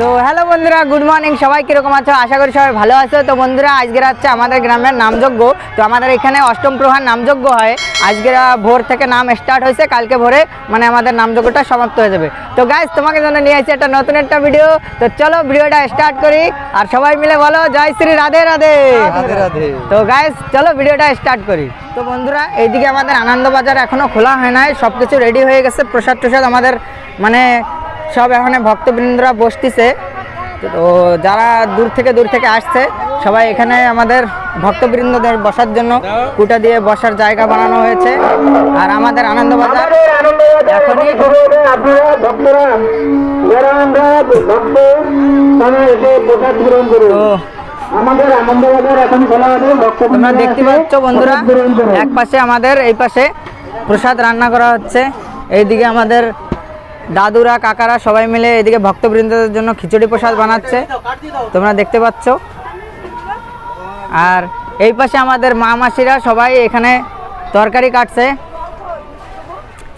তো হ্যালো বন্ধুরা good morning সবাই কীরকম আছো? আশা করি সবাই ভালো আছো। তো বন্ধুরা আজকের হচ্ছে আমাদের গ্রামের নামযজ্ঞ। তো আমাদের এখানে অষ্টম প্রহার নামযজ্ঞ হয়। আজকের ভোর থেকে নাম স্টার্ট হয়েছে। কালকে ভোরে মানে আমাদের নামযজ্ঞটা সমাপ্ত হয়ে যাবে। তো গাইজ তোমাকে জন্য নিয়ে আসছি একটা নতুন একটা ভিডিও তো চলো ভিডিওটা স্টার্ট করি। আর সবাই মিলে বলো জয় শ্রী রাধে রাধে। রাধে রাধে। তো গাইজ চলো ভিডিওটা স্টার্ট করি। তো বন্ধুরা এইদিকে আমাদের আনন্দবাজার এখনও খোলা হয় নাই। সব কিছু রেডি হয়ে গেছে। প্রসাদ টসাদ আমাদের মানে সব এখানে ভক্তবৃন্দরা বসতিছে। তো যারা দূর থেকে দূর থেকে আসছে সবাই এখানে আমাদের ভক্তবৃন্দদের বসার জন্য কুটা দিয়ে বসার জায়গা বানানো হয়েছে। আর আমাদের আনন্দবাজার এখনই তো তোমরা দেখতে পাচ্ছ বন্ধুরা এক পাশে আমাদের এই পাশে প্রসাদ রান্না করা হচ্ছে। এইদিকে আমাদের দাদুরা, কাকারা সবাই মিলে এদিকে ভক্তবৃন্দদের জন্য খিচুড়ি প্রসাদ বানাচ্ছে। তোমরা দেখতে পাচ্ছ। আর এই পাশে আমাদের মা মাসিরা সবাই এখানে তরকারি কাটছে।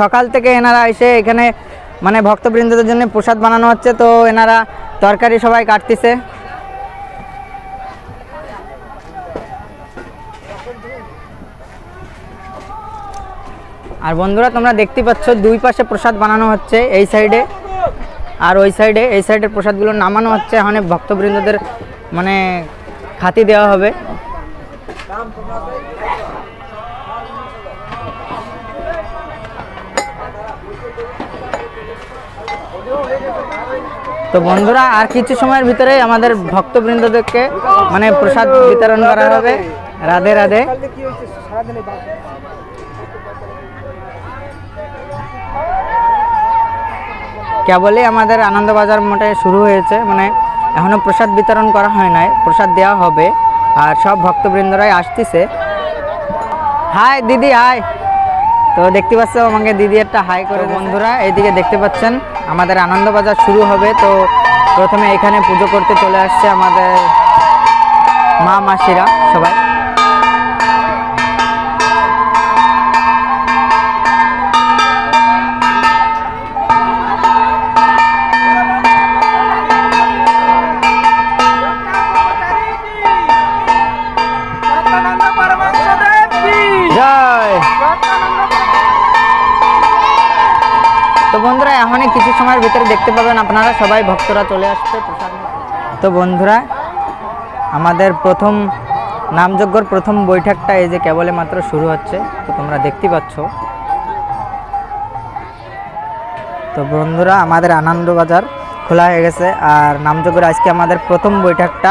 সকাল থেকে এনারা এসে এখানে মানে ভক্তবৃন্দদের জন্য প্রসাদ বানানো হচ্ছে, তো এনারা তরকারি সবাই কাটতেছে। আর বন্ধুরা, তোমরা দেখতে পাচ্ছ দুই পাশে প্রসাদ বানানো হচ্ছে, এই সাইডে। আর ওই সাইডে, এই সাইডের প্রসাদগুলো নামানো হচ্ছে, এখানে ভক্তবৃন্দদের মানে খাতি দেওয়া হবে। তো বন্ধুরা, আর কিছু সময়ের ভিতরে আমাদের ভক্তবৃন্দদেরকে মানে প্রসাদ বিতরণ করা হবে। রাধে রাধে। কেবলই আমাদের আনন্দবাজার মোটে শুরু হয়েছে মানে এখনও প্রসাদ বিতরণ করা হয় নাই প্রসাদ দেওয়া হবে আর সব ভক্তবৃন্দরাই আসতেছে। হাই দিদি হাই। তো দেখতে পাচ্ছ আমাকে দিদি একটা হাই করে বন্ধুরা এইদিকে দেখতে পাচ্ছেন আমাদের আনন্দবাজার শুরু হবে তো প্রথমে এখানে পুজো করতে চলে আসছে আমাদের মা মাসিরা সবাই। ভিতরে দেখতে পাবেন আপনারা সবাই ভক্তরা চলে আসছে তো বন্ধুরা, আমাদের প্রথম নামযজ্ঞর প্রথম বৈঠকটা এই যে কেবলে মাত্র শুরু হচ্ছে, তো তোমরা দেখতে পাচ্ছ। তো বন্ধুরা, আমাদের আনন্দবাজার খোলা হয়ে গেছে, আর নামযজ্ঞের আজকে আমাদের প্রথম বৈঠকটা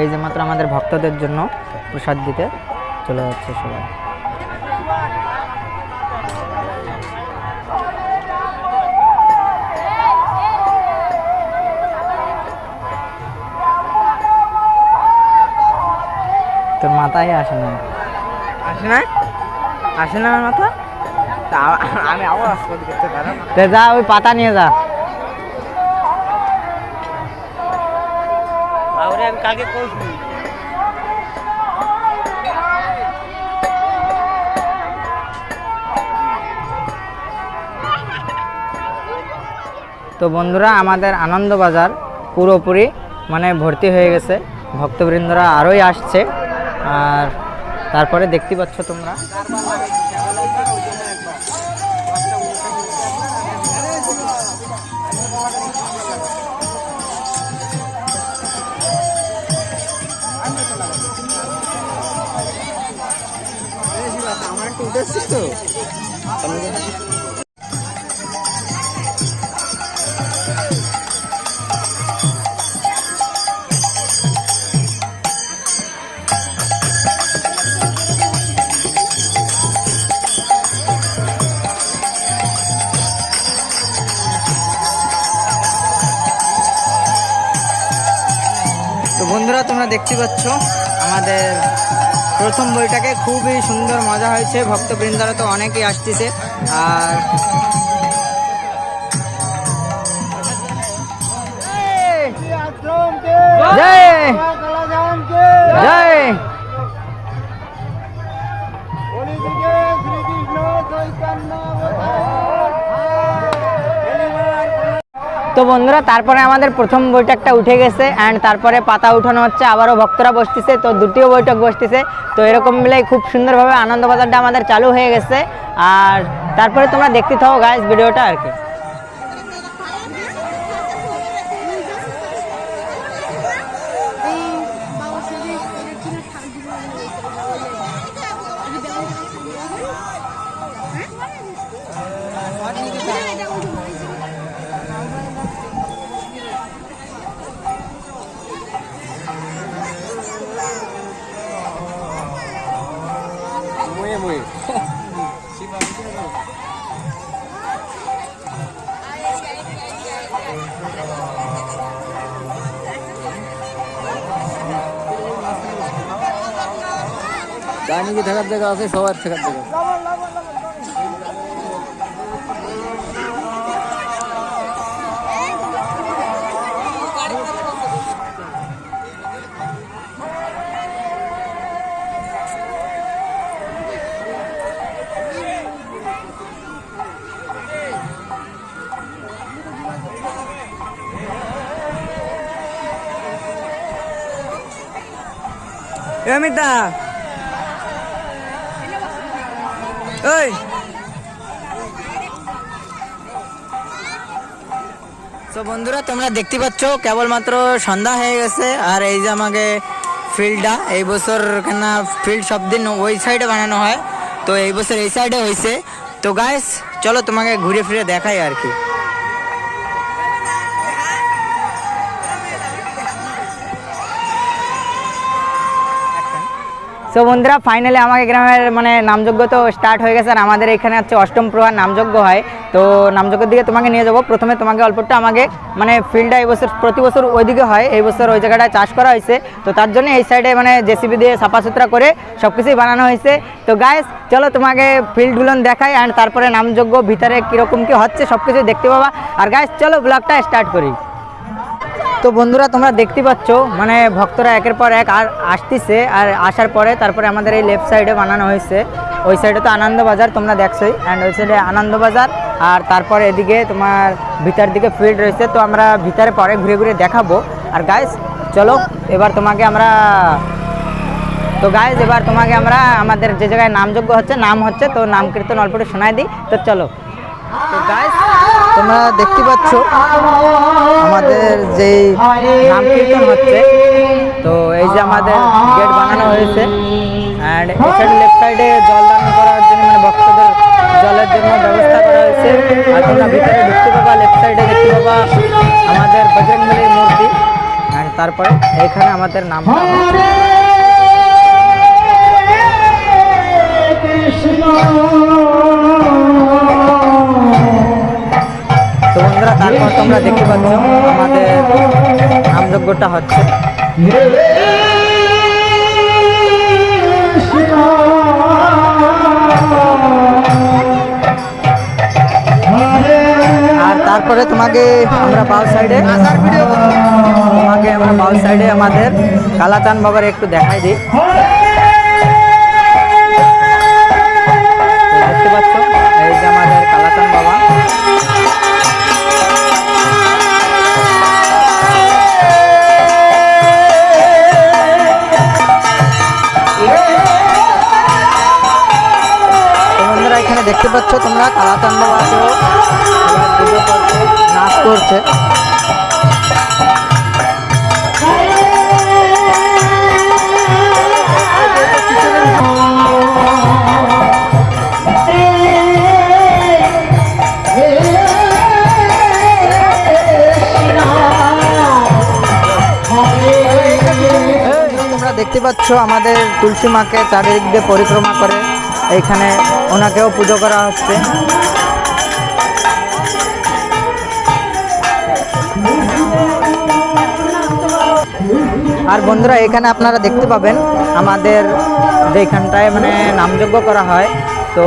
এই যে মাত্র আমাদের ভক্তদের জন্য প্রসাদ দিতে চলে যাচ্ছে সবাই। তোর মাথায় আসে না। আসে না? আসে না আমার মাথা? আমি আবার করতে পারো তো যা ওই পাতা নিয়ে যা। আরে আমি কাকে কইছি? তো বন্ধুরা আমাদের আনন্দবাজার পুরোপুরি মানে ভর্তি হয়ে গেছে। ভক্তবৃন্দরা আরোই আসছে। আর তারপরে দেখতে পাচ্ছ তোমরা। আমার একটু তো। তোমরা দেখতে পাচ্ছ আমাদের প্রথম বইটাকে খুবই সুন্দর মজা হয়েছে ভক্তবৃন্দরা তো অনেকেই আসতেছে। আর জয়! জয়! তো বন্ধুরা, তারপরে আমাদের প্রথম বৈঠকটা উঠে গেছে অ্যান্ড তারপরে পাতা উঠানো হচ্ছে, আবারও ভক্তরা বসতেছে, তো দুটিও বৈঠক বসতেছে। তো এরকম মিলে খুব সুন্দরভাবে আনন্দবাজারটা আমাদের চালু হয়ে গেছে। আর তারপরে তোমরা দেখতে থাকো গাইস ভিডিওটা আর কি। ডাইনিকে থাকার জায়গা আছে সবার থাকার জায়গা অমিতা ওই তো বন্ধুরা, তোমরা দেখতে পাচ্ছ, কেবলমাত্র সন্ধ্যা হয়ে গেছে, আর এই যে আমাকে ফিল্ডটা, এই বছর কেন ফিল্ড সব দিন ওই সাইডে বানানো হয়, তো এই বছর এই সাইডে হয়েছে। তো গাইস চলো তোমাকে ঘুরে ফিরে দেখাই আর কি। সো বন্ধুরা ফাইনালি আমাকে গ্রামের মানে নামযজ্ঞ তো স্টার্ট হয়ে গেছে, আর আমাদের এখানে হচ্ছে অষ্টম প্রহার নামযজ্ঞ হয়। তো, নামযজ্ঞের দিকে তোমাকে নিয়ে যাব। প্রথমে তোমাকে, অল্পটা আমাকে মানে ফিল্ডটা এই বছর, প্রতি বছর ওইদিকে হয়। এই বছর ওই জায়গাটায় চাষ করা হয়েছে। তো, তার জন্য এই সাইডে মানে জেসিবি দিয়ে সাফা সুতরা করে সব কিছুই বানানো হয়েছে। তো গাইস চলো তোমাকে ফিল্ডগুলো দেখাই অ্যান্ড তারপরে নামযজ্ঞ, ভিতরে কীরকম কী হচ্ছে সব কিছু দেখতে পাবা। আর গাইস চলো ব্লগটা স্টার্ট করি। তো বন্ধুরা, তোমরা দেখতে পাচ্ছ মানে ভক্তরা একের পর এক আর আসতেছে, আর আসার পরে তারপরে আমাদের এই লেফট সাইডে বানানো হয়েছে। ওই সাইডে তো আনন্দবাজার তোমরা দেখছোই অ্যান্ড ওই সাইডে আনন্দবাজার, আর তারপরে এদিকে তোমার ভিতর দিকে ফিল্ড রয়েছে, তো আমরা ভিতরে পরে ঘুরে ঘুরে দেখাবো। আর গাইস চলো, এবার তোমাকে আমরা, তো গাইজ এবার তোমাকে আমরা আমাদের যে জায়গায় নামযোগ্য হচ্ছে, নাম হচ্ছে, তো নাম কীর্তন অল্পটা শোনাই দিই, তো চলো। তো গাইজ তোমরা দেখতে পাচ্ছ আমাদের যেই নাম কীর্তন হচ্ছে। তো এই যে আমাদের গেট বানানো হয়েছে। অ্যান্ড এই সাইড লেফট সাইডে জল দান করার জন্য মানে ভক্তদের জলের জন্য ব্যবস্থা করা হয়েছে। আর তোমরা ভিতরে ঢুকতে পাবা লেফট সাইডে দেখতে পাবা আমাদের বজরংবলীর মূর্তি। অ্যান্ড তারপরে এখানে আমাদের নাম তোমরা দেখতে পাচ্ছ, আমাদের নামযজ্ঞটা হচ্ছে। আর তারপরে তোমাকে আমরা বাউ সাইডে, তোমাকে আমরা বাউ সাইডে আমাদের কালাচান বাবার একটু দেখাই দিই। দেখতে পাচ্ছ তোমরা কালাচান বাবাকেও নাচ করছে। দেখতে পাচ্ছ আমাদের তুলসী মাকে চারিদিক দিয়ে পরিক্রমা করে। এইখানে ওনাকেও পুজো করা হচ্ছে। আর বন্ধুরা, এখানে আপনারা দেখতে পাবেন আমাদের যেখানটায় মানে নামযজ্ঞ করা হয়। তো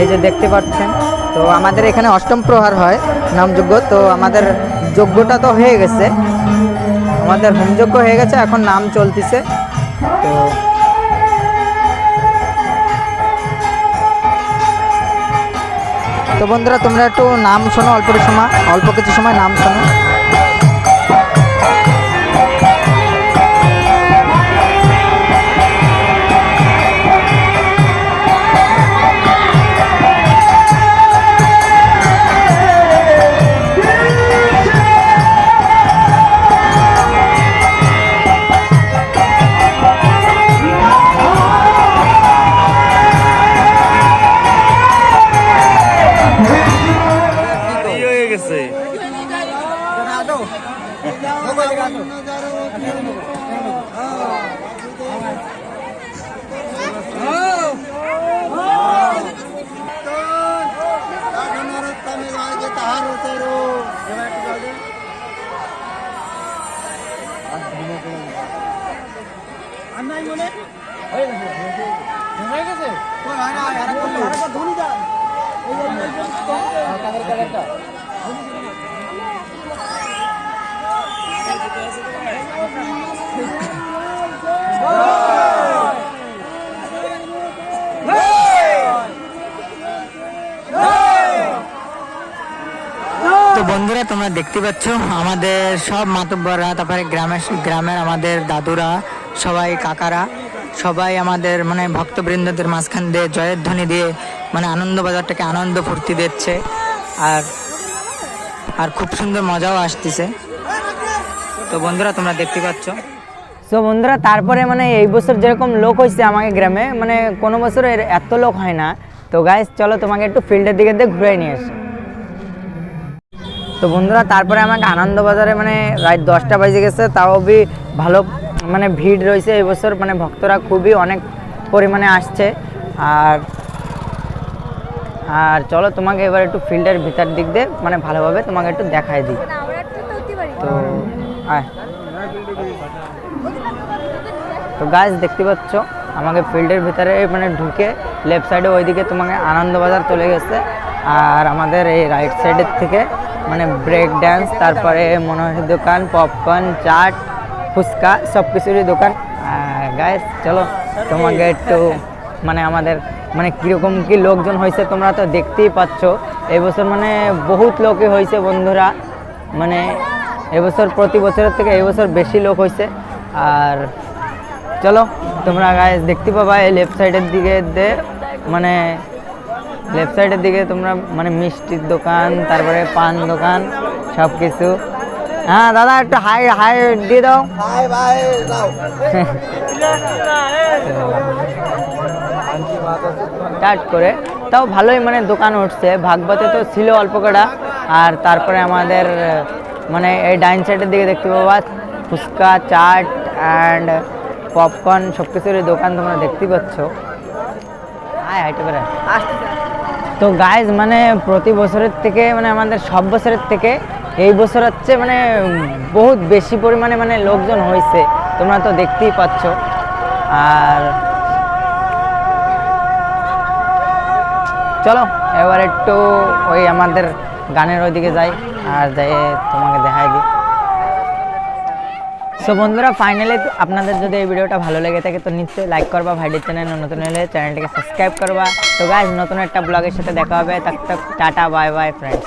এই যে দেখতে পাচ্ছেন, তো আমাদের এখানে অষ্টম প্রহার হয় নামযজ্ঞ। তো আমাদের যজ্ঞটা তো হয়ে গেছে। আমাদের হোমযজ্ঞ হয়ে গেছে, এখন নাম চলতেছে। তো তো বন্ধুরা তোমরা একটু নাম শোনো অল্প সময় অল্প কিছু সময় নাম শোনো। ভারতের আর নাই মনে হয়ে গেছে হয়ে গেছে কোন আর আর আর ধনী দা এই কালার কালারটা Oh! তো বন্ধুরা, তোমরা দেখতে পাচ্ছ, আমাদের সব মাতব্বররা, তারপরে গ্রামের গ্রামের আমাদের দাদুরা, সবাই কাকারা, সবাই আমাদের মানে ভক্তবৃন্দদের মাঝখান দিয়ে জয়ের ধ্বনি দিয়ে মানে আনন্দ বাজারটাকে আনন্দ ফুর্তি দিচ্ছে। আর আর খুব সুন্দর মজাও আসতেছে। তো বন্ধুরা, তোমরা দেখতে পাচ্ছ। তো বন্ধুরা, তারপরে মানে এই বছর যেরকম লোক হয়েছে আমাকে গ্রামে মানে কোনো বছর এত লোক হয় না। তো গাইস চলো তোমাকে একটু ফিল্ডের দিকে দিয়ে ঘুরে নিয়ে আসি। তো বন্ধুরা তারপরে আমাকে আনন্দবাজারে মানে রাত দশটা বাজে গেছে তাও অবধি ভালো মানে ভিড় রয়েছে এবছর মানে ভক্তরা খুবই অনেক পরিমাণে আসছে। আর আর চলো তোমাকে এবার একটু ফিল্ডের ভিতর দিক দিয়ে মানে ভালোভাবে তোমাকে একটু দেখায় দিই। তো তো গাছ দেখতে পাচ্ছ আমাকে ফিল্ডের ভিতরে মানে ঢুকে লেফট সাইডে ওইদিকে তোমাকে আনন্দবাজার চলে গেছে। আর আমাদের এই রাইট সাইডের থেকে মানে ব্রেক ড্যান্স তারপরে মনোহরের দোকান পপকর্ন চাট, ফুচকা, সব কিছুরই দোকান। গাইস চলো, তোমাকে একটু মানে আমাদের মানে কীরকম কি লোকজন হয়েছে তোমরা তো দেখতেই পাচ্ছ। এবছর মানে বহুত লোকই হয়েছে বন্ধুরা। মানে এবছর প্রতি বছরের থেকে এবছর বেশি লোক হয়েছে। আর চলো, তোমরা গায়ে দেখতে পাবা এই লেফট সাইডের দিকে মানে লেফট সাইডের দিকে তোমরা মানে মিষ্টির দোকান তারপরে পান দোকান সব কিছু হ্যাঁ দাদা একটু হাই হাই দিয়ে দাও। স্টার্ট করে। তাও ভালোই মানে দোকান উঠছে। ভাগবতে তো ছিল অল্প কটা। আর তারপরে আমাদের মানে এই ডাইন সাইডের দিকে দেখতে পাবা ফুচকা চাট অ্যান্ড পপকর্ন সব কিছুরই দোকান তোমরা দেখতে পাচ্ছ। হাই হাইটে পারে তো গাইজ মানে প্রতি বছরের থেকে মানে আমাদের সব বছরের থেকে এই বছর হচ্ছে মানে বহুত বেশি পরিমাণে মানে লোকজন হয়েছে তোমরা তো দেখতেই পাচ্ছ। আর চলো, এবার একটু ওই আমাদের গানের ওইদিকে যাই, আর যাই তোমাকে দেখাই দিই। সো বন্ধুরা ফাইনালি আপনাদের যদি এই ভিডিওটা ভালো লেগে থাকে, তো নিশ্চয়ই লাইক করবা ভাইডির চ্যানেল নতুন হলে চ্যানেলটিকে সাবস্ক্রাইব করবা। তো গাছ নতুন একটা ব্লগের সাথে দেখা হবে। তার টাটা বাই বাই ফ্রেন্ডস